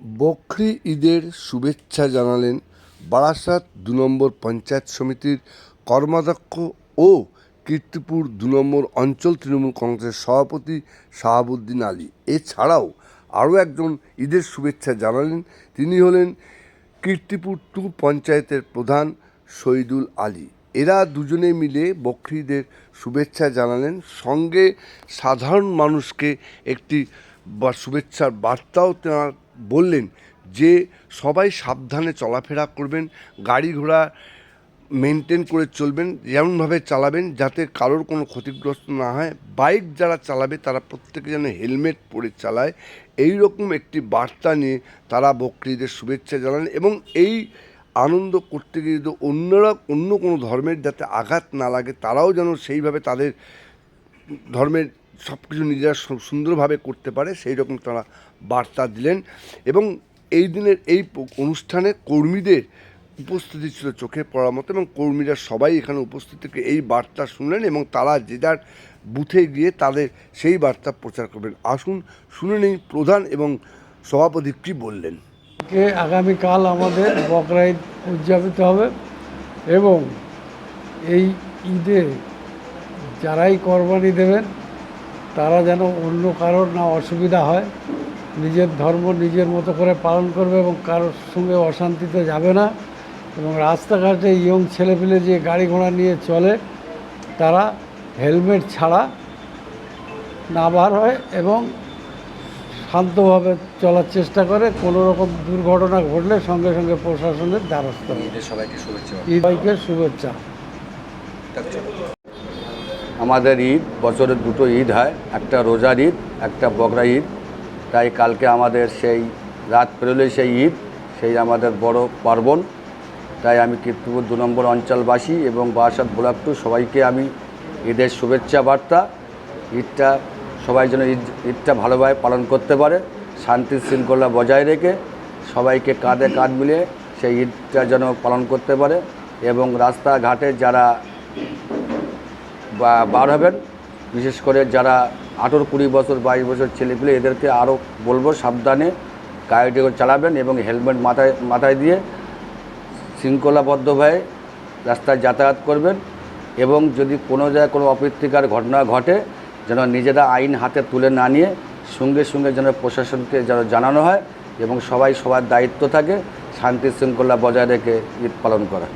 বকরি ঈদের শুভেচ্ছা জানালেন বারাসাত দু নম্বর পঞ্চায়েত সমিতির কর্মাধ্যক্ষ ও কীর্তিপুর দু নম্বর অঞ্চল তৃণমূল কংগ্রেসের সভাপতি শাহাবুদ্দিন আলী। এছাড়াও আরও একজন ঈদের শুভেচ্ছা জানালেন, তিনি হলেন কীর্তিপুর টু পঞ্চায়েতের প্রধান শহীদুল আলী। এরা দুজনে মিলে বকরিদের শুভেচ্ছা জানালেন। সঙ্গে সাধারণ মানুষকে একটি শুভেচ্ছার বার্তাও তাঁরা বললেন যে সবাই সাবধানে চলাফেরা করবেন, গাড়ি ঘোড়া মেনটেন করে চলবেন, যেমনভাবে চালাবেন, যাতে কারোর কোনো ক্ষতিগ্রস্ত না হয়। বাইক যারা চালাবে, তারা প্রত্যেকে যেন হেলমেট পরে চালায়। এই রকম একটি বার্তা নিয়ে তারা বকরিদের শুভেচ্ছা জানান এবং এই আনন্দ করতে গিয়ে যদি অন্যরা, অন্য কোনো ধর্মের যাতে আঘাত না লাগে, তারাও যেন সেইভাবে তাদের ধর্মের সব কিছু নিজেরা সুন্দরভাবে করতে পারে, সেই রকম তারা বার্তা দিলেন এবং এই দিনের এই অনুষ্ঠানে কর্মীদের উপস্থিতি ছিল চোখে পড়ার মতো এবং কর্মীরা সবাই এখানে উপস্থিত থেকে এই বার্তা শুনলেন এবং তারা যে যার বুথে গিয়ে তাদের সেই বার্তা প্রচার করবেন। আসুন, শুনে নেই প্রধান এবং সভাপতি কী বললেন। আগামীকাল আমাদের বকরা ঈদ উদযাপিত হবে এবং এই ঈদে যারাই কোরবানি দেবেন তারা যেন অন্য কারোর না অসুবিধা হয় নিজের ধর্ম নিজের মতো করে পালন করবে এবং কারোর সঙ্গে অশান্তিতে যাবে না এবং রাস্তাঘাটে ইয়ং ছেলেপিলে যে গাড়ি ঘোড়া নিয়ে চলে তারা হেলমেট ছাড়া না বার হয় এবং শান্তভাবে চলার চেষ্টা করে। কোনো রকম দুর্ঘটনা ঘটলে সঙ্গে সঙ্গে প্রশাসনের দ্বারস্থ সবাইকে শুভেচ্ছা। আমাদের ঈদ বছরে দুটো ঈদ হয়, একটা রোজার ঈদ, একটা বকরা ঈদ। তাই কালকে আমাদের সেই রাত পেরোলে সেই ঈদ, সেই আমাদের বড় পার্বণ। তাই আমি কীর্তিপুর দু নম্বর অঞ্চলবাসী এবং বারাসাত ব্লক সবাইকে আমি ঈদের শুভেচ্ছা বার্তা। ঈদটা সবাই যেন ঈদ, ঈদটা ভালোভাবে পালন করতে পারে, শান্তি শৃঙ্খলা বজায় রেখে সবাইকে কাঁধে কাঁধ মিলিয়ে সেই ঈদটা যেন পালন করতে পারে। এবং রাস্তাঘাটে যারা বার হবেন। বিশেষ করে যারা আঠেরো কুড়ি বছর, বাইশ বছর ছেলেপিলে এদেরকে আরও বলব সাবধানে গাড়িটি চালাবেন এবং হেলমেট মাথায় মাথায় দিয়ে শৃঙ্খলাবদ্ধভাবে রাস্তায় যাতায়াত করবেন এবং যদি কোনো জায়গায় কোনো অপ্রীতিকার ঘটনা ঘটে, যেন নিজেরা আইন হাতে তুলে না নিয়ে সঙ্গে সঙ্গে যেন প্রশাসনকে যেন জানানো হয় এবং সবাই সবার দায়িত্ব থাকে, শান্তি শৃঙ্খলা বজায় রেখে ঈদ পালন করা।